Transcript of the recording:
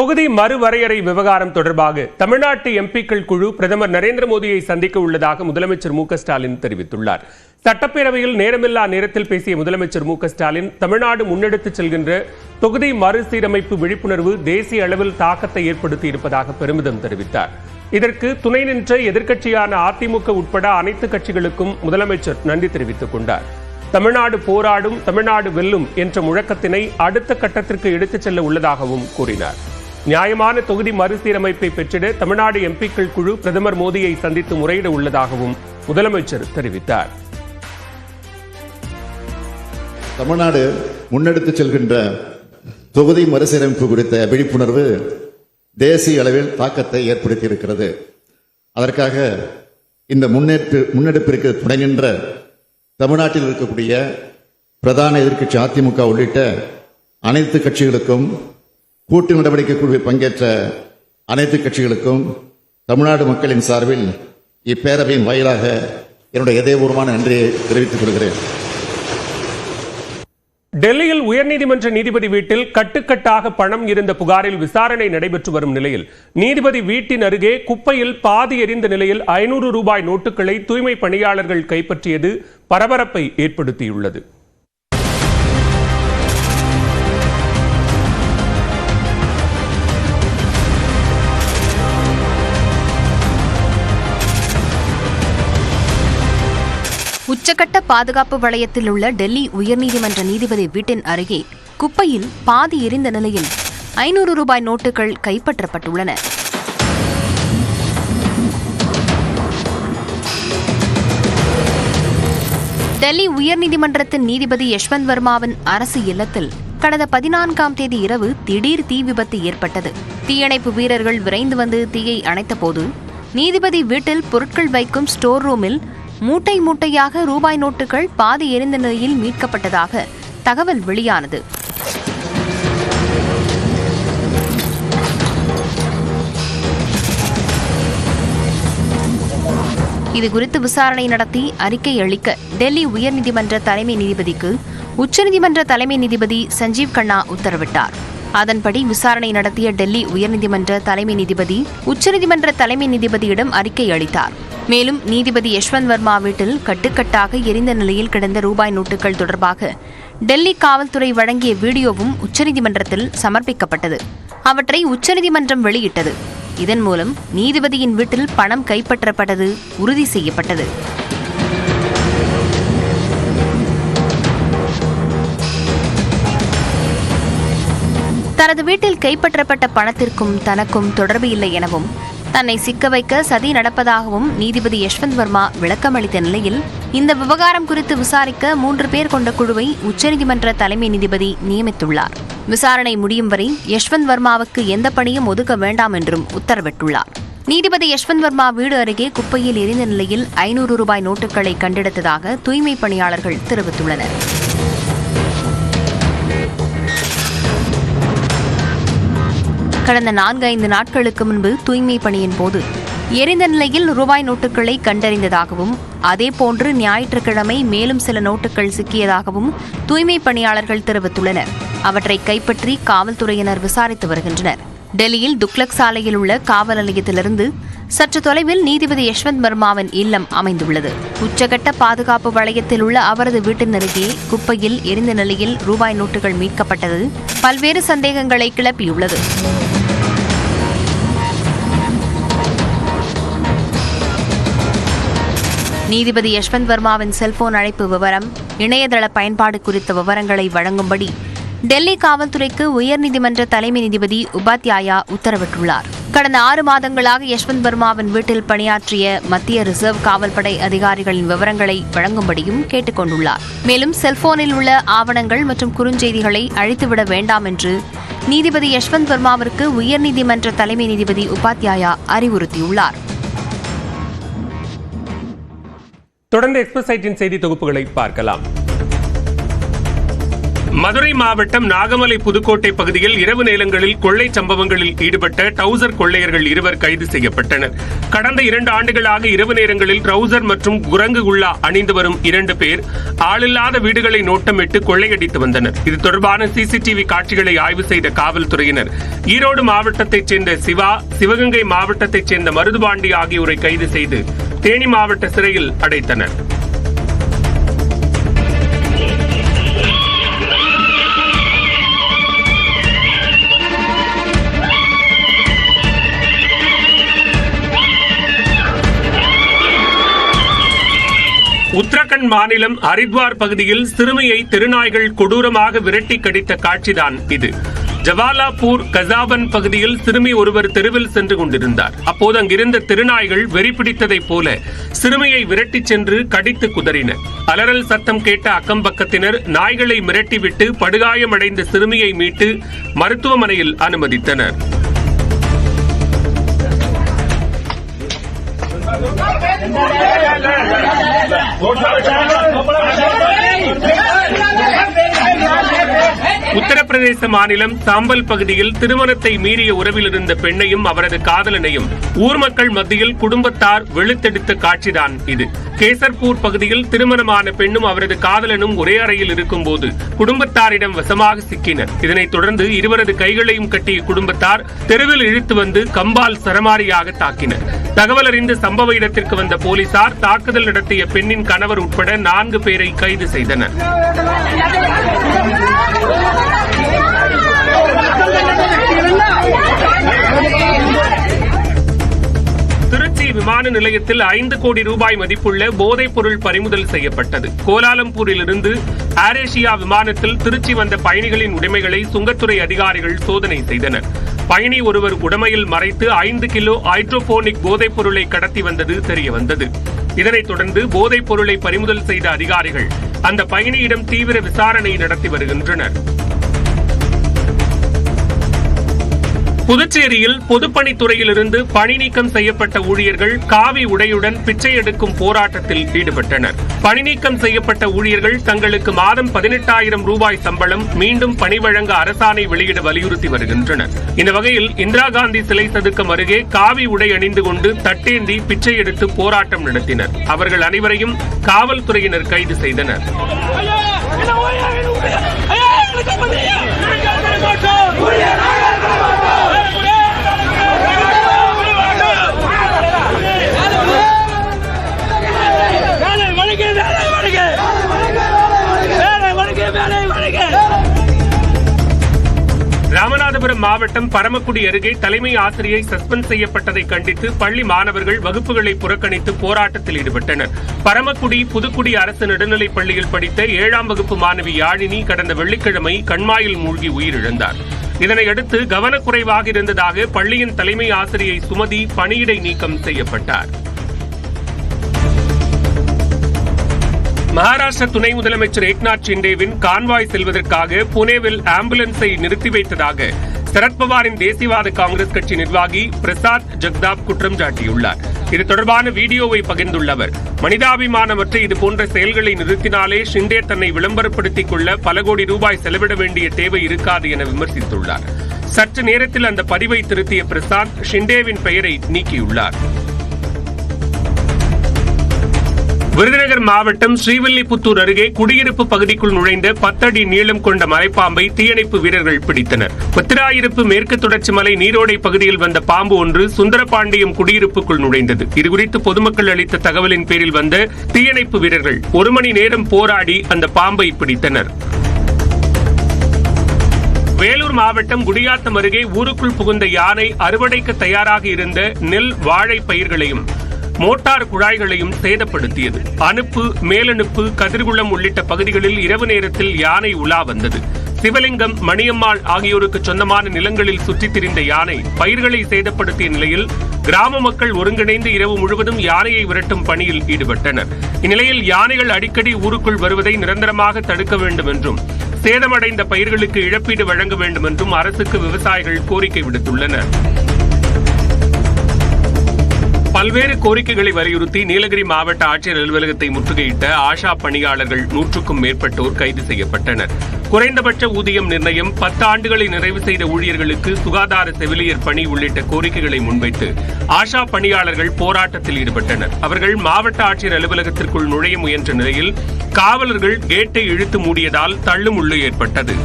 தொகுதி மறுவரையறை விவகாரம் தொடர்பாக தமிழ்நாட்டு எம்பிக்கள் குழு பிரதமர் நரேந்திர மோடியை சந்திக்க உள்ளதாக முதலமைச்சர் மு ஸ்டாலின் தெரிவித்துள்ளார். சட்டப்பேரவையில் நேரமில்லா நேரத்தில் பேசிய முதலமைச்சர் மு ஸ்டாலின் தமிழ்நாடு முன்னெடுத்துச் செல்கின்ற தொகுதி மறுசீரமைப்பு விழிப்புணர்வு தேசிய அளவில் தாக்கத்தை ஏற்படுத்தி இருப்பதாக பெருமிதம் தெரிவித்தார். இதற்கு துணை நின்ற எதிர்க்கட்சியான அதிமுக உட்பட அனைத்து கட்சிகளுக்கும் முதலமைச்சர் நன்றி தெரிவித்துக் கொண்டார். தமிழ்நாடு போராடும் தமிழ்நாடு வெல்லும் என்ற முழக்கத்தினை அடுத்த கட்டத்திற்கு எடுத்துச் செல்ல உள்ளதாகவும் கூறினார். நியாயமான தொகுதி மறுசீரமைப்பை பெற்றிட தமிழ்நாடு எம்பிக்கள் குழு பிரதமர் மோடியை சந்தித்து முறையிட உள்ளதாகவும் முதலமைச்சர் தெரிவித்தார். தமிழ்நாடு முன்னெடுத்து செல்கின்ற தொகுதி மறுசீரமைப்பு குறித்த விழிப்புணர்வு தேசிய அளவில் தாக்கத்தை ஏற்படுத்தி இருக்கிறது அதற்காக இந்த முன்னேற்று முன்னெடுப்பிற்கு துணை நின்ற தமிழ்நாட்டில் இருக்கக்கூடிய பிரதான எதிர்க்கட்சி அதிமுக உள்ளிட்ட அனைத்து கட்சிகளுக்கும் கூட்டு நடவடிக்கை குழுவில் பங்கேற்ற அனைத்து கட்சிகளுக்கும் தமிழ்நாடு மக்களின் சார்பில் இப்பேரவையின் வாயிலாக என்னுடைய இதயபூர்வமான நன்றியை தெரிவித்துக் கொள்கிறேன். டெல்லியில் உயர்நீதிமன்ற நீதிபதி வீட்டில் கட்டுக்கட்டாக பணம் இருந்த புகாரில் விசாரணை நடைபெற்று வரும் நிலையில் நீதிபதி வீட்டின் அருகே குப்பையில் பாதி எரிந்த நிலையில் ஐநூறு ரூபாய் நோட்டுகளை தூய்மை பணியாளர்கள் கைப்பற்றியது பரபரப்பை ஏற்படுத்தியுள்ளது. உச்சகட்ட பாதுகாப்பு வளையத்தில் உள்ள டெல்லி உயர்நீதிமன்ற நீதிபதி வீட்டின் அருகே குப்பையில் பாதி எரிந்த நிலையில் ஐநூறு ரூபாய் நோட்டுகள் கைப்பற்றப்பட்டுள்ளன. டெல்லி உயர்நீதிமன்றத்தின் நீதிபதி யஷ்வந்த் வர்மாவின் அரசு இல்லத்தில் கடந்த பதினான்காம் தேதி இரவு திடீர் தீ விபத்து ஏற்பட்டது. தீயணைப்பு வீரர்கள் விரைந்து வந்து தீயை அணைத்தபோது நீதிபதி வீட்டில் பொருட்கள் வைக்கும் ஸ்டோர் ரூமில் மூட்டை மூட்டையாக ரூபாய் நோட்டுகள் பாதி எரிந்த நிலையில் மீட்கப்பட்டதாக தகவல் வெளியானது. இதுகுறித்து விசாரணை நடத்தி அறிக்கை அளிக்க டெல்லி உயர்நீதிமன்ற தலைமை நீதிபதிக்கு உச்சநீதிமன்ற தலைமை நீதிபதி சஞ்சீவ் கண்ணா உத்தரவிட்டார். அதன்படி விசாரணை நடத்திய டெல்லி உயர்நீதிமன்ற தலைமை நீதிபதி உச்சநீதிமன்ற தலைமை நீதிபதியிடம் அறிக்கை அளித்தார். மேலும் நீதிபதி யஷ்வந்த் வர்மா வீட்டில் கட்டுக்கட்டாக எரிந்த நிலையில் கிடந்த ரூபாய் நோட்டுகள் தொடர்பாக டெல்லி காவல்துறை வழங்கிய வீடியோவும் உச்சநீதிமன்றத்தில் சமர்ப்பிக்கப்பட்டது. அவற்றை உச்சநீதிமன்றம் வெளியிட்டது. இதன் மூலம் நீதிபதியின் வீட்டில் பணம் கைப்பற்றப்பட்டது உறுதி செய்யப்பட்டது. தனது வீட்டில் கைப்பற்றப்பட்ட பணத்திற்கும் தனக்கும் தொடர்பு இல்லை எனவும் தன்னை சிக்க வைக்க சதி நடப்பதாகவும் நீதிபதி யஷ்வந்த் வர்மா விளக்கமளித்த நிலையில் இந்த விவகாரம் குறித்து விசாரிக்க மூன்று பேர் கொண்ட குழுவை உச்சநீதிமன்ற தலைமை நீதிபதி நியமித்துள்ளார். விசாரணை முடியும் வரை யஷ்வந்த் வர்மாவுக்கு எந்த பணியும் ஒதுக்க வேண்டாம் என்றும் உத்தரவிட்டுள்ளார். நீதிபதி யஷ்வந்த் வர்மா வீடு அருகே குப்பையில் எரிந்த நிலையில் ஐநூறு ரூபாய் நோட்டுகளை கண்டெடுத்ததாக தூய்மை பணியாளர்கள் தெரிவித்துள்ளனர். கடந்த நான்கு ஐந்து நாட்களுக்கு முன்பு தூய்மை பணியின் போது எரிந்த நிலையில் ரூபாய் நோட்டுகளை கண்டறிந்ததாகவும் அதேபோன்று ஞாயிற்றுக்கிழமை மேலும் சில நோட்டுகள் சிக்கியதாகவும் தூய்மை பணியாளர்கள் தெரிவித்துள்ளனர். அவற்றை கைப்பற்றி காவல்துறையினர் விசாரித்து வருகின்றனர். டெல்லியில் துக்ளக் சாலையில் உள்ள காவல் நிலையத்திலிருந்து சற்று தொலைவில் நீதிபதி யஷ்வந்த் வர்மாவின் இல்லம் அமைந்துள்ளது. உச்சகட்ட பாதுகாப்பு வளையத்தில் உள்ள அவரது வீட்டின் அருகே குப்பையில் எரிந்த நிலையில் ரூபாய் நோட்டுகள் மீட்கப்பட்டது. பல்வேறு சந்தேகங்களை கிளப்பியுள்ளது. நீதிபதி யஷ்வந்த் வர்மாவின் செல்போன் அழைப்பு விவரம் இணையதள பயன்பாடு குறித்த விவரங்களை வழங்கும்படி டெல்லி காவல்துறைக்கு உயர்நீதிமன்ற தலைமை நீதிபதி உபாத்யாயா உத்தரவிட்டுள்ளார். கடந்த ஆறு மாதங்களாக யஷ்வந்த் வர்மாவின் வீட்டில் பணியாற்றிய மத்திய ரிசர்வ் காவல்படை அதிகாரிகளின் விவரங்களை வழங்கும்படியும் கேட்டுக் கொண்டுள்ளார் மேலும் செல்போனில் உள்ள ஆவணங்கள் மற்றும் குறுஞ்செய்திகளை அழித்துவிட வேண்டாம் என்று நீதிபதி யஷ்வந்த் வர்மாவிற்கு உயர்நீதிமன்ற தலைமை நீதிபதி உபாத்யாயா அறிவுறுத்தியுள்ளார். தொடர்ந்து எக்ஸ்பிரஸ் சைட்டின் செய்தி தொகுப்புகளை பார்க்கலாம். மதுரை மாவட்டம் நாகமலை புதுக்கோட்டை பகுதியில் இரவு நேரங்களில் கொள்ளை சம்பவங்களில் ஈடுபட்ட டவுசர் கொள்ளையர்கள் இருவர் கைது செய்யப்பட்டனர். கடந்த இரண்டு ஆண்டுகளாக இரவு நேரங்களில் ட்ரவுசர் மற்றும் குரங்கு குல்லா அணிந்து வரும் இரண்டு பேர் ஆளில்லாத வீடுகளை நோட்டமிட்டு கொள்ளையடித்து வந்தனர். இது தொடர்பான சிசிடிவி காட்சிகளை ஆய்வு செய்த காவல்துறையினர். ஈரோடு மாவட்டத்தைச் சேர்ந்த சிவா சிவகங்கை மாவட்டத்தைச் சேர்ந்த மருதுபாண்டி ஆகியோரை கைது செய்து தேனி மாவட்ட சிறையில் அடைத்தனர் உத்தரகண்ட் மாநிலம் ஹரித்வார் பகுதியில் சிறுமியை தெருநாய்கள் கொடூரமாக விரட்டி கடித்த காட்சிதான் இது. ஜவாலாபூர் கசாபன் பகுதியில் சிறுமி ஒருவர் தெருவில் சென்று கொண்டிருந்தார். அப்போது அங்கிருந்த தெருநாய்கள் வெறி பிடித்ததைப் போல சிறுமியை விரட்டிச் சென்று கடித்து குதறின. அலறல் சத்தம் கேட்ட அக்கம் பக்கத்தினர் நாய்களை மிரட்டிவிட்டு படுகாயமடைந்த சிறுமியை மீட்டு மருத்துவமனையில் அனுமதித்தனர். உத்தரப்பிரதேச மாநிலம் சாம்பல் பகுதியில் திருமணத்தை மீறிய உறவில் இருந்த பெண்ணையும் அவரது காதலனையும் ஊர் மக்கள் மத்தியில் குடும்பத்தார் வெளுத்தெடுத்த காட்சிதான் இது. கேசர்பூர் பகுதியில் திருமணமான பெண்ணும் அவரது காதலனும் ஒரே அறையில் இருக்கும்போது குடும்பத்தாரிடம் வசமாக சிக்கினர். இதனைத் தொடர்ந்து இருவரது கைகளையும் கட்டிய குடும்பத்தார் தெருவில் இழுத்து வந்து கம்பால் சரமாரியாக தாக்கினர். தகவல் அறிந்து சம்பவ இடத்திற்கு வந்த போலீசார் தாக்குதல் நடத்திய பெண்ணின் கணவர் உட்பட நான்கு பேரை கைது செய்தனர். திருச்சி விமான நிலையத்தில் ஐந்து கோடி ரூபாய் மதிப்புள்ள போதைப் பொருள் பறிமுதல் செய்யப்பட்டது. கோலாலம்பூரிலிருந்து ஏரேஷியா விமானத்தில் திருச்சி வந்த பயணிகளின் உடைமைகளை சுங்கத்துறை அதிகாரிகள் சோதனை செய்தனர். பயணி ஒருவர் உடமையில் மறைத்து ஐந்து கிலோ ஹைட்ரோபோனிக் போதைப் பொருளை கடத்தி வந்தது தெரியவந்தது. இதனைத் தொடர்ந்து போதைப் பொருளை பறிமுதல் செய்த அதிகாரிகள் அந்த பயணியிடம் தீவிர விசாரணை நடத்தி வருகின்றனர். புதுச்சேரியில் பொதுப்பணித்துறையிலிருந்து பணி நீக்கம் செய்யப்பட்ட ஊழியர்கள் காவி உடையுடன் பிச்சை எடுக்கும் போராட்டத்தில் ஈடுபட்டனர் பணி நீக்கம் செய்யப்பட்ட ஊழியர்கள் தங்களுக்கு மாதம் பதினெட்டாயிரம் ரூபாய் சம்பளம் மீண்டும் பணி வழங்க அரசாணை வெளியிட வலியுறுத்தி வருகின்றனர் இந்த வகையில் இந்திரா காந்தி சிலை சதுக்கம் அருகே காவி உடை அணிந்து கொண்டு தட்டேந்தி பிச்சை எடுத்து போராட்டம் நடத்தினர் அவர்கள் அனைவரையும் காவல்துறையினர் கைது செய்தனர் மாவட்டம் பரமக்குடி அருகே தலைமை ஆசிரியை சஸ்பெண்ட் செய்யப்பட்டதை கண்டித்து பள்ளி மாணவர்கள் வகுப்புகளை புறக்கணித்து போராட்டத்தில் ஈடுபட்டனர். பரமக்குடி புதுக்குடி அரசு நடுநிலைப் பள்ளியில் படித்த ஏழாம் வகுப்பு மாணவி யாழினி கடந்த வெள்ளிக்கிழமை கண்மாயில் மூழ்கி உயிரிழந்தார். இதனையடுத்து கவனக்குறைவாக இருந்ததாக பள்ளியின் தலைமை ஆசிரியை சுமதி பணியிடை நீக்கம் செய்யப்பட்டார். மகாராஷ்டிர துணை முதலமைச்சர் ஏக்நாத் ஷிண்டேவின் கான்வாய் செல்வதற்காக புனேவில் ஆம்புலன்ஸை நிறுத்தி வைத்ததாக சரத்பவாரின் தேசியவாத காங்கிரஸ் கட்சி நிர்வாகி பிரசாத் ஜக்தாப் குற்றம் சாட்டியுள்ளார். இது தொடர்பான வீடியோவை பகிர்ந்துள்ள அவர் மனிதாபிமானமற்ற இதுபோன்ற செயல்களை நிறுத்தினாலே ஷிண்டே தன்னை விளம்பரப்படுத்திக் கொள்ள பல கோடி ரூபாய் செலவிட வேண்டிய தேவை இருக்காது என விமர்சித்துள்ளார். சற்று நேரத்தில் அந்த பதிவை திருத்திய பிரசாத் ஷிண்டேவின் பெயரை நீக்கியுள்ளார். விருதுநகர் மாவட்டம் ஸ்ரீவில்லிபுத்தூர் அருகே குடியிருப்பு பகுதிக்குள் நுழைந்த பத்தடி நீளம் கொண்ட மலைப்பாம்பை தீயணைப்பு வீரர்கள் பிடித்தனர். பத்திராயிருப்பு மேற்கு தொடர்ச்சி மலை நீரோடை பகுதியில் வந்த பாம்பு ஒன்று சுந்தரபாண்டியம் குடியிருப்புக்குள் நுழைந்தது. இதுகுறித்து பொதுமக்கள் அளித்த தகவலின் பேரில் வந்த தீயணைப்பு வீரர்கள் ஒரு மணி நேரம் போராடி அந்த பாம்பை பிடித்தனர். வேலூர் மாவட்டம் குடியாத்தம் அருகே ஊருக்குள் புகுந்த யானை அறுவடைக்கு தயாராக இருந்த நெல் வாழை பயிர்களையும் மோட்டார் குழாய்களையும் சேதப்படுத்தியது. அனுப்பு மேலனுப்பு கதிர்குளம் உள்ளிட்ட பகுதிகளில் இரவு நேரத்தில் யானை உலா வந்தது. சிவலிங்கம் மணியம்மாள் ஆகியோருக்கு சொந்தமான நிலங்களில் சுற்றித் திரிந்த யானை பயிர்களை சேதப்படுத்திய நிலையில் கிராம மக்கள் ஒருங்கிணைந்து இரவு முழுவதும் யானையை விரட்டும் பணியில் ஈடுபட்டனர். இந்நிலையில் யானைகள் அடிக்கடி ஊருக்குள் வருவதை நிரந்தரமாக தடுக்க வேண்டும் என்றும் சேதமடைந்த பயிர்களுக்கு இழப்பீடு வழங்க வேண்டும் என்றும் அரசுக்கு விவசாயிகள் கோரிக்கை விடுத்துள்ளனர். பல்வேறு கோரிக்கைகளை வலியுறுத்தி நீலகிரி மாவட்ட ஆட்சியர் அலுவலகத்தை முற்றுகையிட்ட ஆஷா பணியாளர்கள் நூற்றுக்கும் மேற்பட்டோர் கைது செய்யப்பட்டனர். குறைந்தபட்ச ஊதியம் நிர்ணயம் பத்து ஆண்டுகளை நிறைவு செய்த ஊழியர்களுக்கு சுகாதார செவிலியர் பணி உள்ளிட்ட கோரிக்கைகளை முன்வைத்து ஆஷா பணியாளர்கள் போராட்டத்தில் ஈடுபட்டனர். அவர்கள் மாவட்ட ஆட்சியர் அலுவலகத்திற்குள் நுழைய முயன்ற நிலையில் காவலர்கள் கேட்டை இழுத்து மூடியதால் தள்ளுமுள்ளு ஏற்பட்டது.